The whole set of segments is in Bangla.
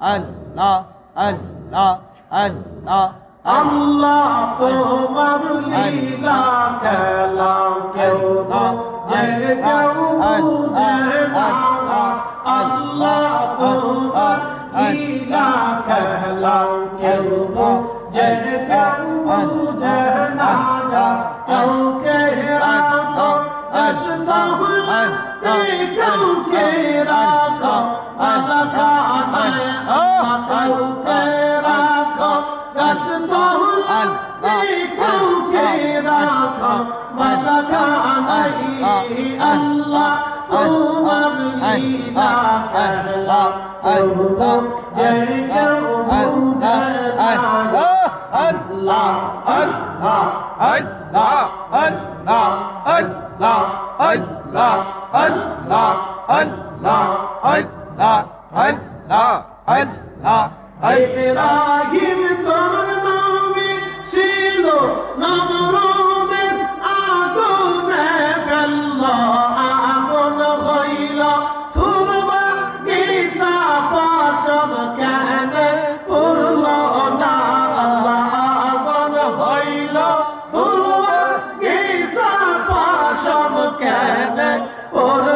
আল্লাহ আল্লাহ আল্লাহ আল্লাহ তোমার লীলা খেলা কেউ যে কেউ বুঝে আল্লাহ তোমার লীলা খেলা কেউ যে কেউ বুঝে না কাউকে রাখো আস্তাহতে কাউকে রাখো আলাদা কাউকে রাখো তোলাতে কাউকে রাখো মালাকা নাই আল্লাহ তোমার লীলা খেলা কেউ যে কেউ বুঝে আল্লাহ আল্লাহ আল্লাহ আল্লাহ আল্লাহ আল্লাহ আল্লাহ আল্লাহ আল্লাহ আল্লাহ ইব্রাহিম তোর নবী ছিল নমরুদের আগুনে আগুন পুরল আগুন হইল। ফুল বাগিচা পশম কেন পুরল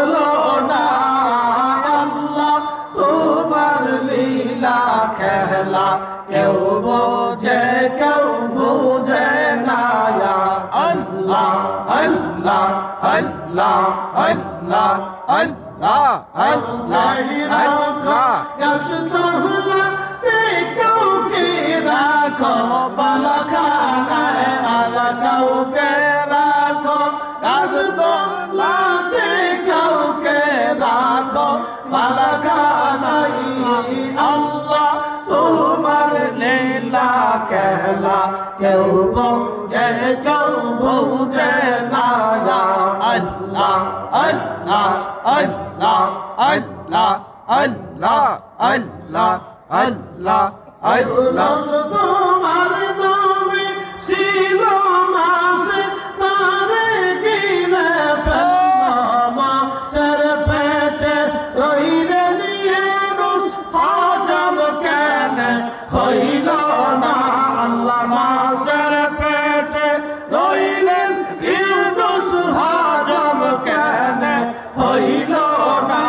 লীলা খেলা কেউ বোঝে কেউ বুঝে না আল্লাহ আল্লাহ আল্লাহ আল্লাহ আল্লাহ আল্লাহ আল্লাহ। গাছ তোলা কাউকে রাখো বালা খানায় আলা কাউকে খানাই আল্লাহ, তোমার লীলা খেলা কেউ বোঝে, কেউ বুঝে না আল্লাহ আল্লাহ আল্লাহ আল্লাহ আল্লাহ আল্লাহ আল্লাহ আল্লাহ। ছিল হইল না আল্লাহ মাসের পেটে রইলেন ইউনুস হজম কেন। হইল না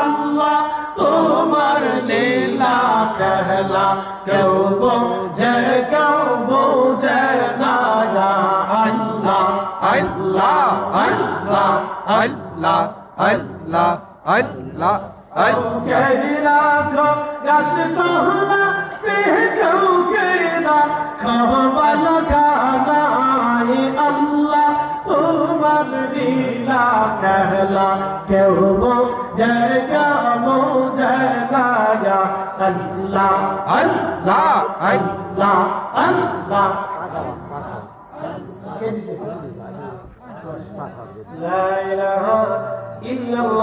আল্লাহ, তোমার লীলা খেলা। কেউ বোঝে কেউ বোঝে না আল্লাহ আল্লাহ আল্লাহ আল্লাহ আল্লাহ আল্লাহ। কহি রাখো গাছ তোলা সে কাউকে রাখো বালা খানায় আল্লাহ তোমার লীলা কেহলা কেউ জয় কামো জয় লাজা আল্লাহ আল্লাহ আল্লাহ আল্লাহ لا إله إلا الله